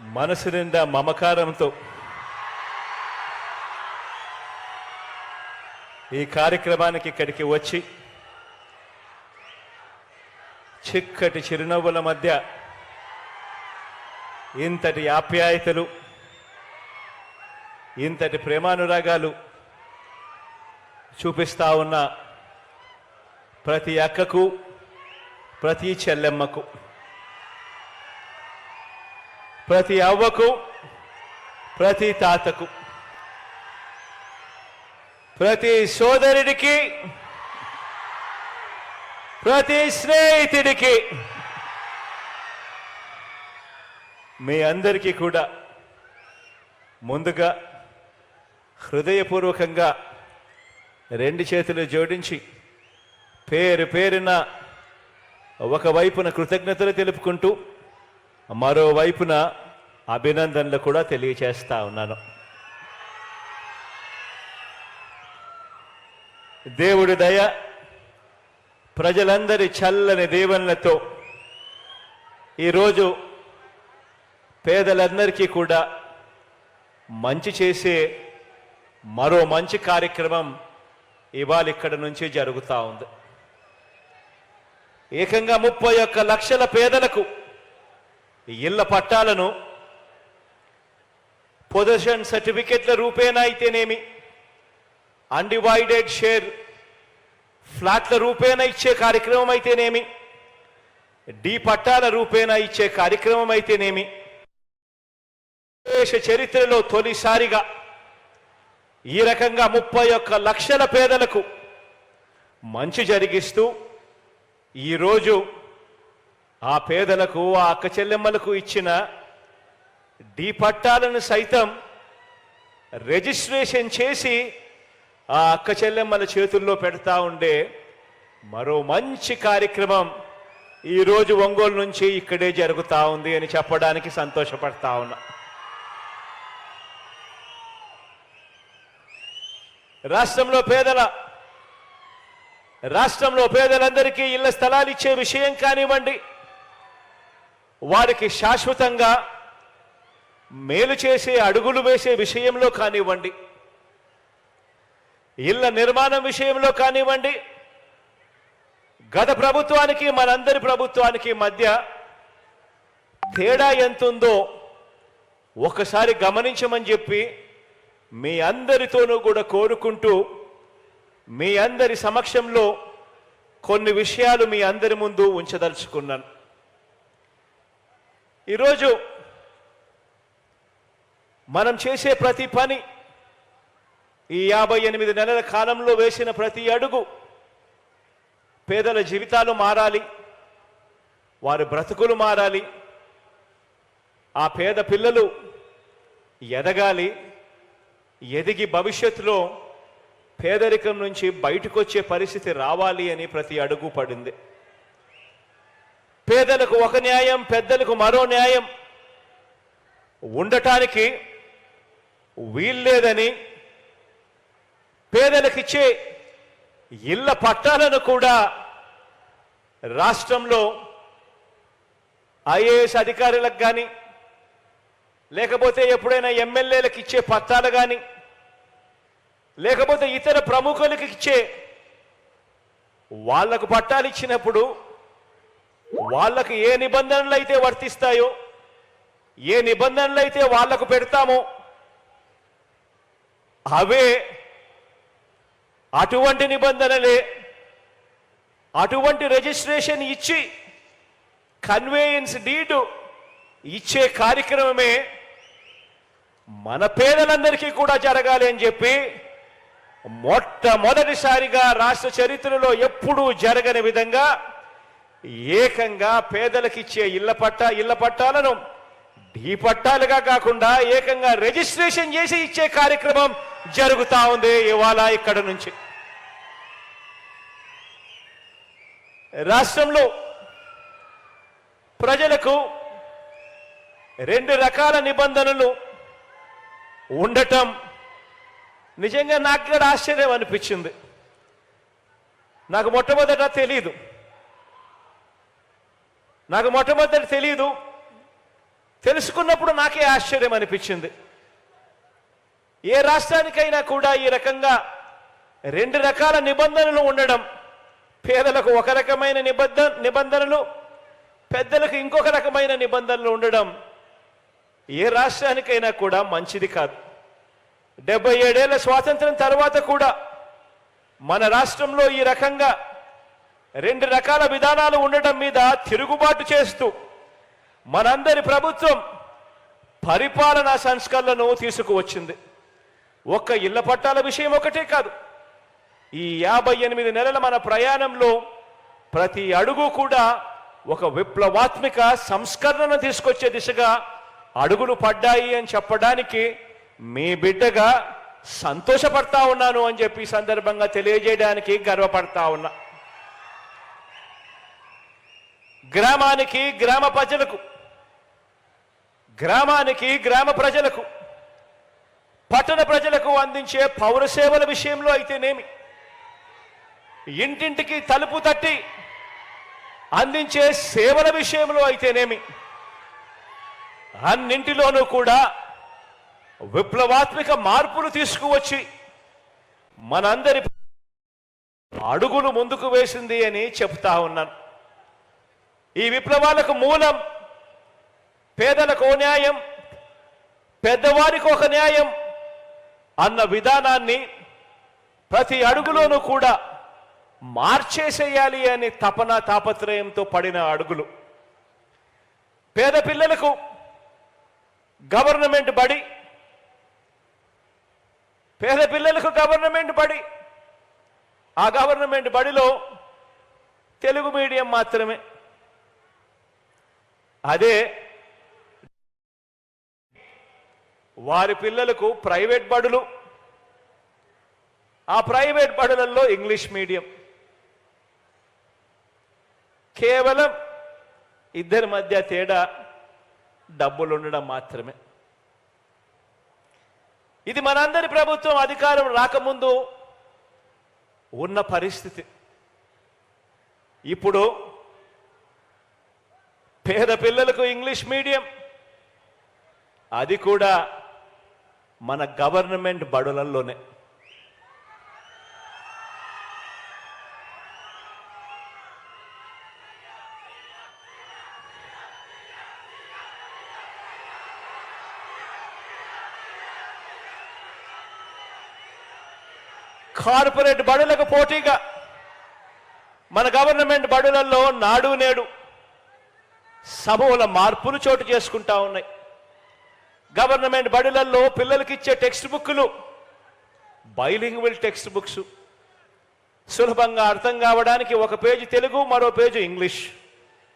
మనసు నిండా మమకారంతో. ఈ కార్యక్రమానికి ఇక్కడికి వచ్చి చిక్కటి చిరునవ్వుల మధ్య ఇంతటి ఆప్యాయతలు ఇంతటి ప్రేమానురాగాలు చూపిస్తా ఉన్న ప్రతి అక్కకు ప్రతి చెల్లెమ్మకు. ప్రతి అవ్వకు ప్రతి తాతకు ప్రతి సోదరుడికి ప్రతి స్నేహితుడికి మీ అందరికీ కూడా ముందుగా హృదయపూర్వకంగా రెండు చేతులు జోడించి పేరు పేరున ఒకవైపున కృతజ్ఞతలు తెలుపుకుంటూ మరోవైపున అభినందనలు కూడా తెలియచేస్తా ఉన్నాను. దేవుడి దయ ప్రజలందరి చల్లని దీవెనలతో ఈరోజు పేదలందరికీ కూడా మంచి చేసే మరో మంచి కార్యక్రమం ఇవాళ ఇక్కడ నుంచి జరుగుతూ ఉంది. ఏకంగా ముప్పై ఒక్క లక్షల పేదలకు ఇళ్ళ పట్టాలను పొజిషన్ సర్టిఫికెట్ల రూపేణా అయితేనేమి? అన్డివైడెడ్ షేర్ ఫ్లాట్ల రూపేణా ఇచ్చే కార్యక్రమం అయితేనేమి? డి పట్టాల రూపేణా ఇచ్చే కార్యక్రమం అయితేనేమి? దేశ చరిత్రలో తొలిసారిగా ఈ రకంగా ముప్పై ఒక్క లక్షల పేదలకు మంచి జరిగిస్తూ ఈరోజు ఆ పేదలకు ఆ అక్క చెల్లెమ్మలకు ఇచ్చిన డి పట్టాలను సైతం రిజిస్ట్రేషన్ చేసి ఆ అక్క చెల్లెమ్మల చేతుల్లో పెడతా ఉండే మరో మంచి కార్యక్రమం ఈరోజు ఒంగోలు నుంచి ఇక్కడే జరుగుతూ ఉంది అని చెప్పడానికి సంతోషపడతా ఉన్నా. రాష్ట్రంలో పేదల రాష్ట్రంలో పేదలందరికీ ఇళ్ళ స్థలాలు ఇచ్చే విషయం కానివ్వండి వారికి శాశ్వతంగా మేలు చేసే అడుగులు వేసే విషయంలో కానివ్వండి. ఇళ్ళ నిర్మాణం విషయంలో కానివ్వండి. గత ప్రభుత్వానికి మనందరి ప్రభుత్వానికి మధ్య తేడా ఎంతుందో ఒకసారి గమనించమని చెప్పి మీ అందరితోనూ కూడా కోరుకుంటూ మీ అందరి సమక్షంలో కొన్ని విషయాలు మీ అందరి ముందు ఉంచదలుచుకున్నాను. ఈరోజు మనం చేసే ప్రతి పని ఈ యాభై ఎనిమిది నెలల కాలంలో వేసిన ప్రతి అడుగు పేదల జీవితాలు మారాలి వారి బ్రతుకులు మారాలి ఆ పేద పిల్లలు ఎదగాలి ఎదిగి భవిష్యత్తులో పేదరికం నుంచి బయటకు వచ్చే పరిస్థితి రావాలి అని ప్రతి అడుగు పడింది. పేదలకు ఒక న్యాయం పెద్దలకు మరో న్యాయం ఉండటానికి వీల్లేదని పేదలకిచ్చే ఇళ్ళ పట్టాలను కూడా రాష్ట్రంలో ఐఏఎస్ అధికారులకు కానీ లేకపోతే ఎప్పుడైనా ఎమ్మెల్యేలకు ఇచ్చే పట్టాలు కానీ లేకపోతే ఇతర ప్రముఖులకు ఇచ్చే వాళ్ళకు పట్టాలు ఇచ్చినప్పుడు వాళ్ళకు ఏ నిబంధనలు అయితే వర్తిస్తాయో ఏ నిబంధనలు అయితే వాళ్ళకు పెడతామో అవే అటువంటి నిబంధనలే అటువంటి రిజిస్ట్రేషన్ ఇచ్చి కన్వేయన్స్ డీడు ఇచ్చే కార్యక్రమమే మన పేదలందరికీ కూడా జరగాలి అని చెప్పి మొట్టమొదటిసారిగా రాష్ట్ర చరిత్రలో ఎప్పుడూ జరగని విధంగా ఏకంగా పేదలకిచ్చే ఇళ్ళ పట్టా ఇళ్ళ పట్టాలను ఢీ పట్టాలుగా కాకుండా ఏకంగా రిజిస్ట్రేషన్ చేసి ఇచ్చే కార్యక్రమం జరుగుతా ఉంది ఇవాళ ఇక్కడ నుంచి. రాష్ట్రంలో ప్రజలకు రెండు రకాల నిబంధనలు ఉండటం నిజంగా నాకు కూడా ఆశ్చర్యం అనిపించింది. నాకు మొట్టమొదట తెలియదు నాకు మొట్టమొదటి తెలియదు తెలుసుకున్నప్పుడు నాకే ఆశ్చర్యం అనిపించింది. ఏ రాష్ట్రానికైనా కూడా ఈ రకంగా రెండు రకాల నిబంధనలు ఉండడం పేదలకు ఒక రకమైన నిబంధ నిబంధనలు పెద్దలకు ఇంకొక రకమైన నిబంధనలు ఉండడం ఏ రాష్ట్రానికైనా కూడా మంచిది కాదు. డెబ్బై ఏడేళ్ళ స్వాతంత్రం తర్వాత కూడా మన రాష్ట్రంలో ఈ రకంగా రెండు రకాల విధానాలు ఉండటం మీద తిరుగుబాటు చేస్తూ మనందరి ప్రభుత్వం పరిపాలనా సంస్కరణను తీసుకువచ్చింది. ఒక్క ఇళ్ళ పట్టాల విషయం ఒకటే కాదు. ఈ యాభై ఎనిమిది నెలల మన ప్రయాణంలో ప్రతి అడుగు కూడా ఒక విప్లవాత్మిక సంస్కరణను తీసుకొచ్చే దిశగా అడుగులు పడ్డాయి అని చెప్పడానికి మీ బిడ్డగా సంతోషపడతా ఉన్నాను అని చెప్పి సందర్భంగా తెలియజేయడానికి గర్వపడతా ఉన్నా. గ్రామానికి గ్రామ ప్రజలకు గ్రామానికి గ్రామ ప్రజలకు పట్టణ ప్రజలకు అందించే పౌర సేవల విషయంలో అయితేనేమి? ఇంటింటికి తలుపు తట్టి అందించే సేవల విషయంలో అయితేనేమి? అన్నింటిలోనూ కూడా విప్లవాత్మక మార్పులు తీసుకువచ్చి మనందరి అడుగులు ముందుకు వేసింది అని చెప్తా ఉన్నాను. ఈ విప్లవాలకు మూలం పేదలకు న్యాయం పెద్దవారికి ఒక న్యాయం అన్న విధానాన్ని ప్రతి అడుగులోనూ కూడా మార్చేసేయాలి అని తపన తాపత్రయంతో పడిన అడుగులు. పేద పిల్లలకు గవర్నమెంట్ బడి పేద పిల్లలకు గవర్నమెంట్ బడి ఆ గవర్నమెంట్ బడిలో తెలుగు మీడియం మాత్రమే. అదే వారి పిల్లలకు ప్రైవేట్ బడులు. ఆ ప్రైవేట్ బడులలో ఇంగ్లీష్ మీడియం. కేవలం ఇద్దరి మధ్య తేడా డబ్బులు ఉండడం మాత్రమే. ఇది మనందరి ప్రభుత్వం అధికారం రాకముందు ఉన్న పరిస్థితి. ఇప్పుడు పేద పిల్లలకు ఇంగ్లీష్ మీడియం అది కూడా మన గవర్నమెంట్ బడులలోనే కార్పొరేట్ బడులకు పోటీగా మన గవర్నమెంట్ బడులలో నాడు నేడు సమూల మార్పులు చోటు చేసుకుంటా ఉన్నాయి. గవర్నమెంట్ బడులలో పిల్లలకి ఇచ్చే టెక్స్ట్ బుక్లు బైలింగ్వల్ టెక్స్ట్ బుక్స్ సులభంగా అర్థం కావడానికి ఒక పేజీ తెలుగు మరో పేజీ ఇంగ్లీష్.